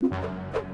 you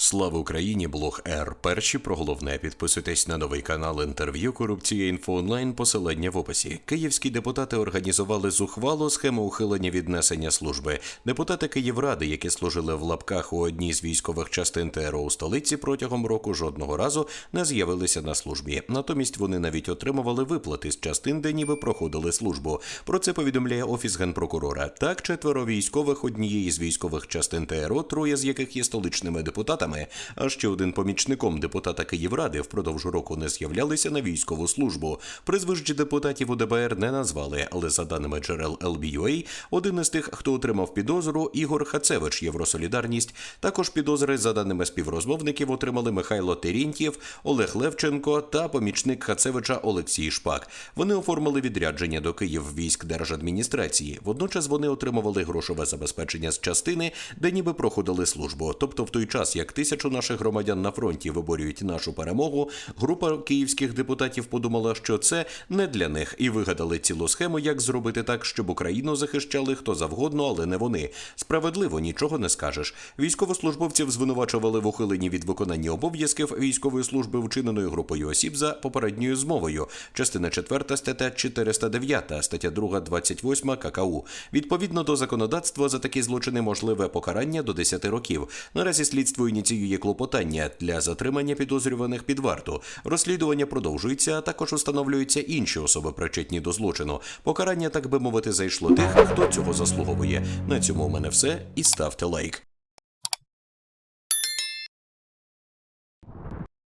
Слава Україні! Блог Р. Перші про головне. Підписуйтесь на новий канал інтерв'ю Корупція інфо онлайн. Посилання в описі. Київські депутати організували зухвалу схему ухилення від несення служби. Депутати Київради, які служили в лапках у одній з військових частин ТРО у столиці, протягом року жодного разу не з'явилися на службі. Натомість вони навіть отримували виплати з частин, де ніби проходили службу. Про це повідомляє офіс генпрокурора. Так, четверо військових однієї з військових частин ТРО, троє з яких є столичними депутатами, а ще один помічником депутата Київради впродовж року не з'являлися на військову службу. Прізвищ депутатів у ДБР не назвали, але за даними джерел LBUA, один із тих, хто отримав підозру, Ігор Хацевич, Євросолідарність. Також підозри, за даними співрозмовників, отримали Михайло Терінтєв, Олег Левченко та помічник Хацевича Олексій Шпак. Вони оформили відрядження до Київ військ держадміністрації. Водночас вони отримували грошове забезпечення з частини, де ніби проходили службу. Тобто, в той час, як тисячу наших громадян на фронті виборюють нашу перемогу, група київських депутатів подумала, що це не для них, і вигадали цілу схему, як зробити так, щоб Україну захищали хто завгодно, але не вони. Справедливо нічого не скажеш. Військовослужбовців звинувачували в ухиленні від виконання обов'язків військової служби вчиненою групою осіб за попередньою змовою. Частина 4 стаття 409, стаття 2 28 ККУ. Відповідно до законодавства за такі злочини можливе покарання до 10 років. Наразі слідство ініціює клопотання для затримання підозрюваних під варту. Розслідування продовжується, а також встановлюються інші особи, причетні до злочину. Покарання, так би мовити, зайшло тих, хто цього заслуговує. На цьому у мене все. І ставте лайк.